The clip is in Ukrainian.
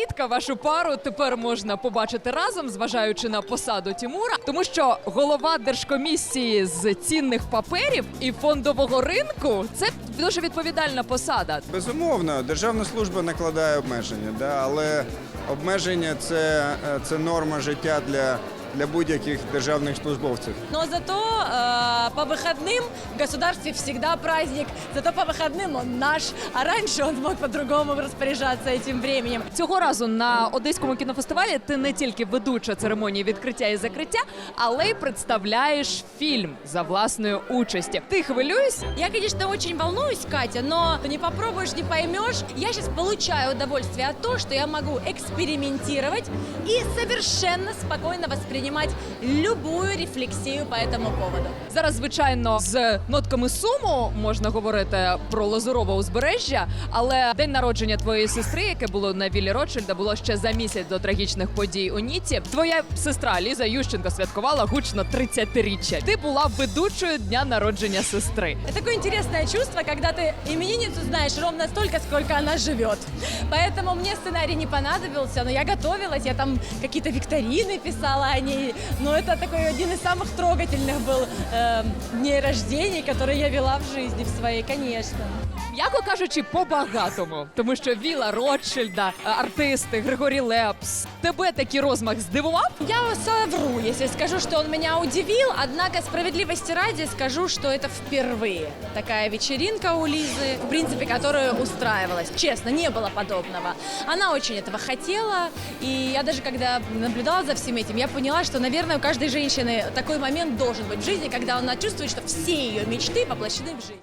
Нерідко вашу пару тепер можна побачити разом, зважаючи на посаду Тімура, тому що голова держкомісії з цінних паперів і фондового ринку це дуже відповідальна посада. Безумовно, державна служба накладає обмеження, да, але обмеження це, е, це норма життя для, для будь-яких державних службовців. Но зато э, по выходным в государстве всегда праздник. Зато по выходным он наш. А раньше он мог по-другому распоряжаться этим временем. Цього разу на одеському кінофестивалі ти не тільки ведуча церемонії відкриття і закриття, але й представляєш фільм за власною участі. Ти хвилюєшся? Я, конечно, очень волнуюсь, Катя, но не попробуешь, не поймешь. Я сейчас получаю удовольствие от того, что я могу экспериментировать и совершенно спокойно воспринимать любую рефлексию по этому поводу. Зараз, звичайно, з нотками суму можна говорити про Лазурове узбережжя, але день народження твоєї сестри, яке було на віллі Ротшильда, було ще за місяць до трагічних подій у Ніці. Твоя сестра Ліза Ющенко святкувала гучно 30-річчя. Ти була ведучою дня народження сестри. Это такое интересное чувство, когда ты именинницу знаешь ровно столько, сколько она живет. Поэтому мне сценарий не понадобился, но я готовилась, я там какие-то викторины писала о ней. Но это такой один из самых трогательных был э, дней рождения, которые я вела в жизни в своей, конечно. М'яко кажучи, по-багатому, тому що Віла Ротшильда, е, артисти, Григорій Лепс. Тебе такий розмах здивував? Я совру, если скажу, что он меня удивил, однако справедливости ради скажу, что это впервые такая вечеринка у Лизы, в принципе, которая устраивалась. Честно, не было подобного. Она очень этого хотела, и я даже когда наблюдала за всем этим, я поняла, что, наверное, у каждой женщины такой момент должен быть в жизни, когда она чувствует, что все ее мечты воплощены в жизнь.